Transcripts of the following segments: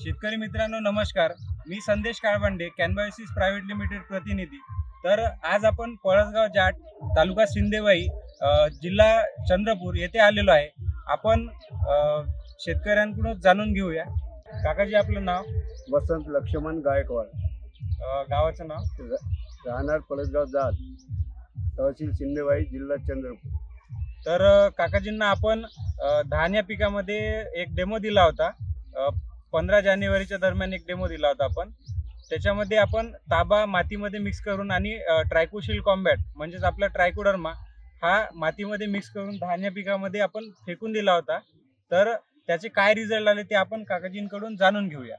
शेतकरी मित्रांनो नमस्कार. मी संदेश काळबांडे कॅनबायसिस प्रायव्हेट लिमिटेड प्रतिनिधी. तर आज आपण पळसगाव जाट तालुका सिंदेवाई अ, जिल्हा चंद्रपूर येथे आलेलो आहे. आपण शेतकऱ्यांकडून जाणून घेऊया. काकाजी आपलं नाव? वसंत लक्ष्मण गायकवाड. गावाचं नाव? राहणार पळसगाव जात तहसील शिंदेवाई जिल्हा चंद्रपूर. तर काकाजींना आपण अ, धान या पिकामध्ये एक डेमो दिला होता. पंधरा जानेवारीच्या दरम्यान एक डेमो दिला होता आपण. त्याच्यामध्ये आपण ताबा मातीमध्ये मिक्स करून आणि ट्रायकोशिल कॉम्बॅट म्हणजेच आपला ट्रायकोडर्मा हा मातीमध्ये मिक्स करून धान्य पिकामध्ये आपण फेकून दिला होता. तर त्याचे काय रिझल्ट आले ते आपण काकाजींकडून जाणून घेऊया.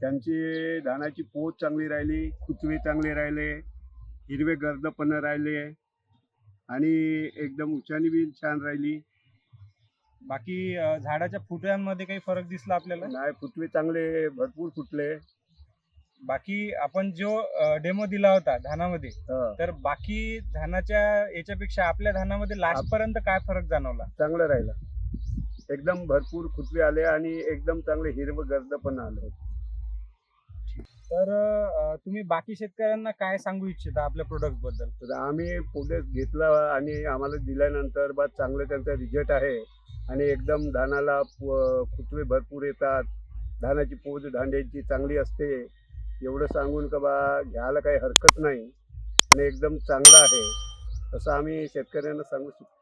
त्यांची धानाची पोत चांगली राहिली खुचवे चांगले राहिले हिरवे गर्द पण राहिले आणि एकदम उचानी बी छान राहिली. बाकी अ, झाडाच्या फुटव्यांमध्ये काही फरक दिसला आपल्याला? नाही फुटवे चांगले भरपूर फुटले. बाकी आपण जो डेमो दिला होता धानामध्ये हा, तर बाकी धानाच्या याच्यापेक्षा आपल्या धानामध्ये लास्ट पर्यंत काय फरक जाणवला? चांगलं राहिलं. एकदम भरपूर खुचवे आले आणि एकदम चांगले हिरवं गर्द पण आलं. तर अं, तुम्ही बाकी शेतकऱ्यांना काय सांगू इच्छिता आपल्या प्रोडक्टबद्दल? तर आम्ही पुढे घेतला आणि आम्हाला दिल्यानंतर बा चांगलं त्यांचा रिझल्ट आहे. आणि एकदम धानाला खुतवे भरपूर येतात. धानाची पोज धांड्यांची चांगली असते. एवढं सांगून का बा घ्यायला काही हरकत नाही. आणि एकदम चांगलं आहे. असं आम्ही शेतकऱ्यांना सांगू शकतो